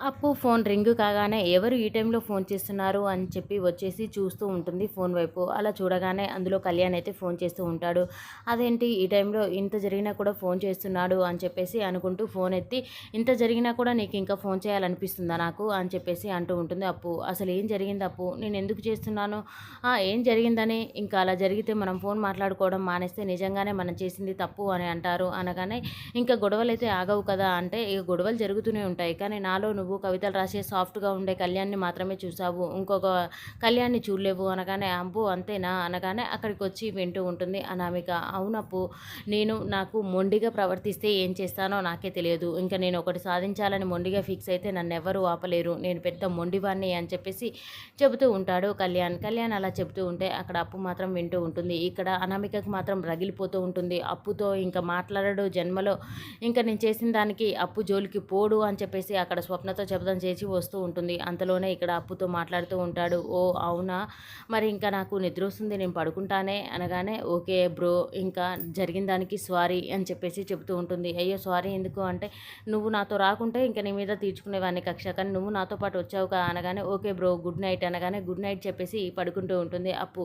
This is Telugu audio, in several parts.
అప్పు ఫోన్ రింగ్ కాగానే ఎవరు ఈ టైంలో ఫోన్ చేస్తున్నారు అని చెప్పి వచ్చేసి చూస్తూ ఉంటుంది ఫోన్ వైపు. అలా చూడగానే అందులో కళ్యాణ్ అయితే ఫోన్ చేస్తూ ఉంటాడు. అదేంటి ఈ టైంలో ఇంత జరిగినా కూడా ఫోన్ చేస్తున్నాడు? అని చెప్పేసి అనుకుంటూ ఫోన్ ఎత్తి ఇంత జరిగినా కూడా నీకు ఇంకా ఫోన్ చేయాలనిపిస్తుందా నాకు? అని చెప్పేసి అంటూ ఉంటుంది అప్పు. అసలు ఏం జరిగింది అప్పు? నేను ఎందుకు చేస్తున్నాను? ఏం జరిగిందని? ఇంకా అలా జరిగితే మనం ఫోన్ మాట్లాడుకోవడం మానేస్తే నిజంగానే మనం చేసింది తప్పు అని అంటారు. అనగానే ఇంకా గొడవలు అయితే ఆగవు కదా అంటే ఇక గొడవలు జరుగుతూనే ఉంటాయి. కానీ నాలో నువ్వు కవితలు రాసే సాఫ్ట్గా ఉండే కళ్యాణ్ని మాత్రమే చూసావు ఇంకొక కళ్యాణ్ని చూడలేవు అనగానే అంబు అంతేనా? అనగానే అక్కడికి వచ్చి వింటూ ఉంటుంది అనామిక. అవునప్పు నేను నాకు మొండిగా ప్రవర్తిస్తే ఏం చేస్తానో నాకే తెలియదు. ఇంకా నేను ఒకటి సాధించాలని మొండిగా ఫిక్స్ అయితే నన్ను ఎవరు ఆపలేరు. నేను పెద్ద మొండివాణ్ణి అని చెప్పేసి చెబుతూ ఉంటాడు కళ్యాణ్. కళ్యాణ్ అలా చెబుతూ ఉంటే అక్కడ అప్పు మాత్రం వింటూ ఉంటుంది. ఇక్కడ అనామికకు మాత్రం రగిలిపోతూ ఉంటుంది. అప్పుతో ఇంకా మాట్లాడడు జన్మలో. ఇంకా నేను చేసిన దానికి అప్పు జోలికి పోడు అని చెప్పేసి అక్కడ స్వప్న అన్నతో శబ్దం చేసి వస్తూ ఉంటుంది. అంతలోనే ఇక్కడ అప్పుతో మాట్లాడుతూ ఉంటాడు. ఓ అవునా? మరి ఇంకా నాకు నిద్ర వస్తుంది నేను పడుకుంటానే అనగానే ఓకే బ్రో ఇంకా జరిగిన దానికి సారీ అని చెప్పేసి చెబుతూ ఉంటుంది. అయ్యో సారీ ఎందుకు? అంటే నువ్వు నాతో రాకుంటే ఇంకా నీ మీద తీర్చుకునేవాడిని కక్ష. కానీ నువ్వు నాతో పాటు వచ్చావు కదా అనగానే ఓకే బ్రో గుడ్ నైట్ అనగానే గుడ్ నైట్ చెప్పేసి పడుకుంటూ ఉంటుంది. అప్పు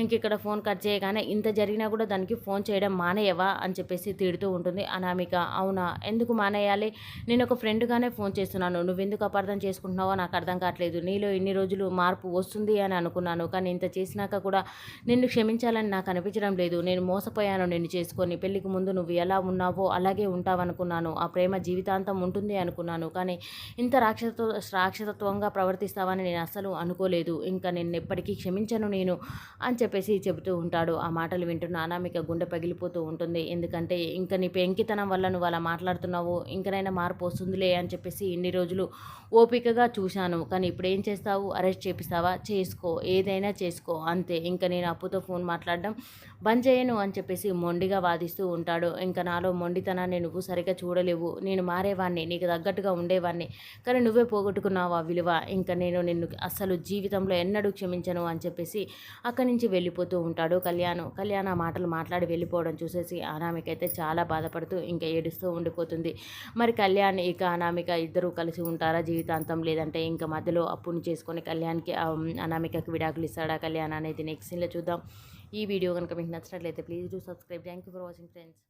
ఇంక ఇక్కడ ఫోన్ కట్ చేయగానే ఇంత జరిగినా కూడా దానికి ఫోన్ చేయడం మానేయవా అని చెప్పేసి తిడుతూ ఉంటుంది అనామిక. అవునా? ఎందుకు మానేయాలి? నేను ఒక ఫ్రెండ్గానే ఫోన్ చేస్తున్నాను. నువ్వెందుకు అపార్థం చేసుకుంటున్నావో నాకు అర్థం కావట్లేదు. నీలో ఇన్ని రోజులు మార్పు వస్తుంది అని అనుకున్నాను. కానీ ఇంత చేసినాక కూడా నిన్ను క్షమించాలని నాకు అనిపించడం లేదు. నేను మోసపోయాను నిన్ను చేసుకొని. పెళ్ళికి ముందు నువ్వు ఎలా ఉన్నావో అలాగే ఉంటావనుకున్నాను. ఆ ప్రేమ జీవితాంతం ఉంటుంది అనుకున్నాను. కానీ ఇంత రాక్షస రాక్షసత్వంగా ప్రవర్తిస్తావని నేను అస్సలు అనుకోలేదు. ఇంకా నేను ఎప్పటికీ క్షమించను నేను అని చెప్పేసి చెబుతూ ఉంటాడు. ఆ మాటలు వింటున్న అనామిక గుండె పగిలిపోతూ ఉంటుంది. ఎందుకంటే ఇంకా నీ పెంకితనం వల్ల నువ్వు అలా మాట్లాడుతున్నావు. ఇంకనైనా మార్పు వస్తుందిలే అని చెప్పేసి ఇన్ని రోజులు రోజులు ఓపికగా చూశాను. కానీ ఇప్పుడు ఏం చేస్తావు? అరెస్ట్ చేపిస్తావా? చేసుకో. ఏదైనా చేసుకో. అంతే. ఇంకా నేను అప్పుతో ఫోన్ మాట్లాడడం బంద్ చేయను అని చెప్పేసి మొండిగా వాదిస్తూ ఉంటాడు. ఇంకా నాలో మొండితనాన్ని నువ్వు సరిగ్గా చూడలేవు. నేను మారేవాడిని నీకు తగ్గట్టుగా ఉండేవాడిని కానీ నువ్వే పోగొట్టుకున్నావు ఆ విలువ. ఇంకా నేను నిన్ను అస్సలు జీవితంలో ఎన్నడూ క్షమించను అని చెప్పేసి అక్కడి నుంచి వెళ్ళిపోతూ ఉంటాడు కళ్యాణ్. కళ్యాణ్ ఆ మాటలు మాట్లాడి వెళ్ళిపోవడం చూసేసి అనామికైతే చాలా బాధపడుతూ ఇంకా ఏడుస్తూ ఉండిపోతుంది. మరి కళ్యాణ్ ఇక అనామిక ఇద్దరు కలిసి ఉంటారా జీవితాంతం? లేదంటే ఇంకా మధ్యలో అప్పుని చేసుకొని కళ్యాణ్కి అనామికకి విడాకులు ఇస్తాడా కళ్యాణ్ అనేది నెక్స్ట్ సీన్లో చూద్దాం. ఈ వీడియో కనుక మీకు నచ్చినట్లయితే please do subscribe thank you for watching friends